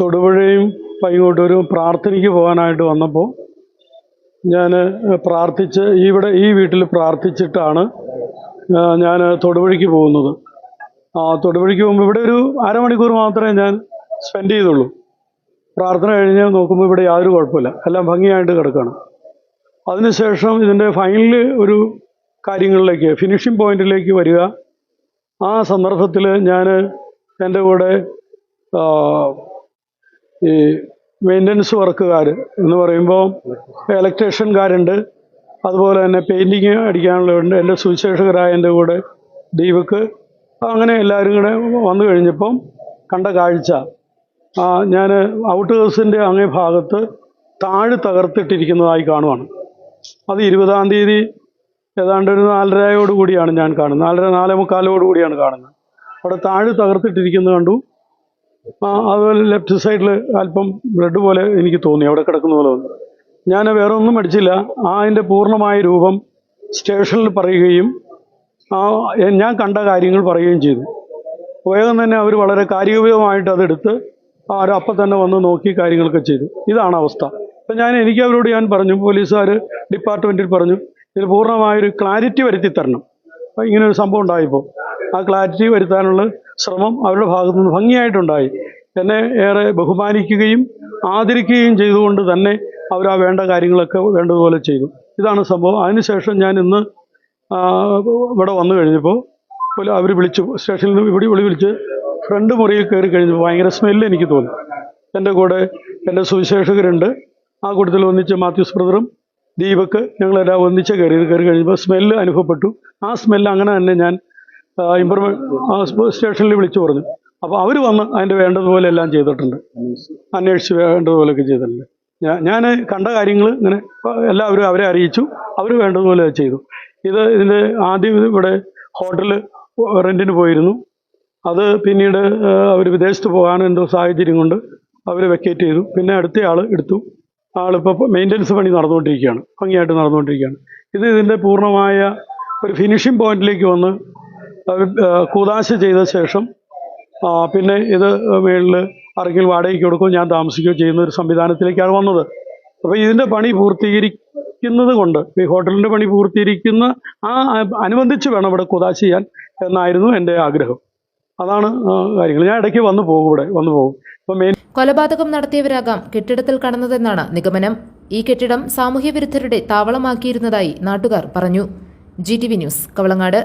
തൊടുപുഴയും പൈങ്ങോട്ടൂരും പ്രാർത്ഥനയ്ക്ക് പോകാനായിട്ട് വന്നപ്പോൾ ഞാൻ പ്രാർത്ഥിച്ച് ഇവിടെ ഈ വീട്ടിൽ പ്രാർത്ഥിച്ചിട്ടാണ് ഞാൻ തൊടുപുഴയ്ക്ക് പോകുന്നത്. ആ തൊടുപുഴയ്ക്ക് പോകുമ്പോൾ ഇവിടെ ഒരു അരമണിക്കൂർ മാത്രമേ ഞാൻ സ്പെൻഡ് ചെയ്തുള്ളൂ. പ്രാർത്ഥന കഴിഞ്ഞ് നോക്കുമ്പോൾ ഇവിടെ യാതൊരു കുഴപ്പമില്ല. എല്ലാം ഭംഗിയായിട്ട് കിടക്കുകയാണ് അതിനുശേഷം ഇതിന്റെ ഫൈനൽ ഒരു കാര്യങ്ങളിലേക്ക് ഫിനിഷിംഗ് പോയിന്റിലേക്ക് വരിക. ആ സന്ദർഭത്തിൽ ഞാൻ എന്റെ കൂടെ ഈ മെയിന്റനൻസ് വർക്കുകാർ എന്ന് പറയുമ്പോൾ ഇലക്ട്രീഷ്യൻകാരുണ്ട് അതുപോലെ തന്നെ പെയിന്റിങ് അടിക്കാനുള്ളവരുണ്ട്. എന്റെ സുവിശേഷകരായ എന്റെ കൂടെ ദീപക്ക് അങ്ങനെ എല്ലാവരും കൂടെ വന്നു കഴിഞ്ഞപ്പം കണ്ട കാഴ്ച. ഞാൻ ഔട്ട് ഹൗസിന്റെ അങ്ങേ ഭാഗത്ത് താഴ് തകർത്തിട്ടിരിക്കുന്നതായി കാണുവാണ്. അത് ഇരുപതാം തീയതി ഏതാണ്ട് ഒരു നാലരയോട് കൂടിയാണ് ഞാൻ കാണുന്നത്. നാലര നാലേ മുക്കാലോട് കൂടിയാണ് കാണുന്നത്. അവിടെ താഴ് തകർത്തിട്ടിരിക്കുന്നത് കണ്ടു. അതുപോലെ ലെഫ്റ്റ് സൈഡിൽ അല്പം ബ്ലഡ് പോലെ എനിക്ക് തോന്നി അവിടെ കിടക്കുന്ന പോലെ തോന്നി. ഞാൻ വേറെ ഒന്നും മടിച്ചില്ല. ആ അതിന്റെ പൂർണമായ രൂപം സ്റ്റേഷനിൽ പറയുകയും ആ ഞാൻ കണ്ട കാര്യങ്ങൾ പറയുകയും ചെയ്തു. വേഗം തന്നെ അവർ വളരെ കാര്യോപയോഗമായിട്ട് അതെടുത്ത് അവർ അപ്പം തന്നെ വന്ന് നോക്കി കാര്യങ്ങളൊക്കെ ചെയ്തു. ഇതാണ് അവസ്ഥ. അപ്പം ഞാൻ എനിക്ക് അവരോട് ഞാൻ പറഞ്ഞു പോലീസുകാർ ഡിപ്പാർട്ട്മെന്റിൽ പറഞ്ഞു ഇതിൽ പൂർണമായൊരു ക്ലാരിറ്റി വരുത്തി തരണം. ഇങ്ങനെ ഒരു സംഭവം ഉണ്ടായപ്പോൾ ആ ക്ലാരിറ്റി വരുത്താനുള്ള ശ്രമം അവരുടെ ഭാഗത്തു നിന്ന് ഭംഗിയായിട്ടുണ്ടായി. എന്നെ ഏറെ ബഹുമാനിക്കുകയും ആദരിക്കുകയും ചെയ്തുകൊണ്ട് തന്നെ അവർ ആ വേണ്ട കാര്യങ്ങളൊക്കെ വേണ്ടതുപോലെ ചെയ്തു. ഇതാണ് സംഭവം. അതിനുശേഷം ഞാൻ ഇന്ന് ഇവിടെ വന്നു കഴിഞ്ഞപ്പോൾ അവർ വിളിച്ചു. സ്റ്റേഷനിൽ നിന്ന് ഇവിടെ വിളി വിളിച്ച് ഫ്രണ്ട് മുറിയിൽ കയറി കഴിഞ്ഞപ്പോൾ ഭയങ്കര സ്മെല്ല് എനിക്ക് തോന്നി. എന്റെ കൂടെ എന്റെ സുവിശേഷകരുണ്ട്. ആ കൂട്ടത്തിൽ ഒന്നിച്ച് മാത്യൂസ് ബ്രദറും ദീപക്ക് ഞങ്ങളെല്ലാം ഒന്നിച്ച് കയറി കയറി കഴിഞ്ഞപ്പോൾ സ്മെല്ല് അനുഭവപ്പെട്ടു. ആ സ്മെല്ല് അങ്ങനെ തന്നെ ഞാൻ ഇമ്പ്രൂവ് സ്റ്റേഷനിൽ വിളിച്ചു പറഞ്ഞു. അപ്പോൾ അവർ വന്ന് അതിന്റെ വേണ്ടതുപോലെ എല്ലാം ചെയ്തിട്ടുണ്ട്. അന്വേഷിച്ച് വേണ്ടതുപോലെയൊക്കെ ചെയ്തിട്ടുണ്ട്. ഞാൻ ഞാൻ കണ്ട കാര്യങ്ങൾ ഇങ്ങനെ എല്ലാവരും അവരെ അറിയിച്ചു. അവർ വേണ്ടതുപോലെ ചെയ്തു. ഇത് ഇതിന്റെ ആദ്യം ഇവിടെ ഹോട്ടൽ റെന്റിന് പോയിരുന്നു. അത് പിന്നീട് അവർ വിദേശത്ത് പോകാൻ എന്തോ സാഹചര്യം കൊണ്ട് അവർ വെക്കേറ്റ് ചെയ്തു. പിന്നെ അടുത്ത ആൾ എടുത്തു. ആളിപ്പോൾ മെയിന്റനൻസ് പണി നടന്നുകൊണ്ടിരിക്കുകയാണ്. ഭംഗിയായിട്ട് നടന്നുകൊണ്ടിരിക്കുകയാണ്. ഇത് ഇതിന്റെ പൂർണമായ ഒരു ഫിനിഷിംഗ് പോയിന്റിലേക്ക് വന്ന് കൂതാശ ചെയ്ത ശേഷം പിന്നെ ഇത് മേളിൽ ആർക്കെങ്കിലും വാടകയ്ക്ക് കൊടുക്കുകയോ ഞാൻ താമസിക്കുകയോ ചെയ്യുന്ന ഒരു സംവിധാനത്തിലേക്കാണ് വന്നത്. അപ്പോൾ ഇതിന്റെ പണി പൂർത്തീകരിക്കുന്നത് കൊണ്ട് ഈ ഹോട്ടലിന്റെ പണി പൂർത്തീകരിക്കുന്ന ആ അനുബന്ധിച്ച് വേണം ഇവിടെ കുതാശ ചെയ്യാൻ എന്നായിരുന്നു എന്റെ ആഗ്രഹം. അതാണ് കാര്യങ്ങൾ. ഞാൻ ഇടയ്ക്ക് വന്നു പോകും ഇവിടെ വന്നു പോകും. കൊലപാതകം നടത്തിയവരാകാം കെട്ടിടത്തിൽ കടന്നതെന്നാണ് നിഗമനം. ഈ കെട്ടിടം സാമൂഹ്യവിരുദ്ധരുടെ താവളമാക്കിയിരുന്നതായി നാട്ടുകാർ പറഞ്ഞു. G T V news Kavalangad.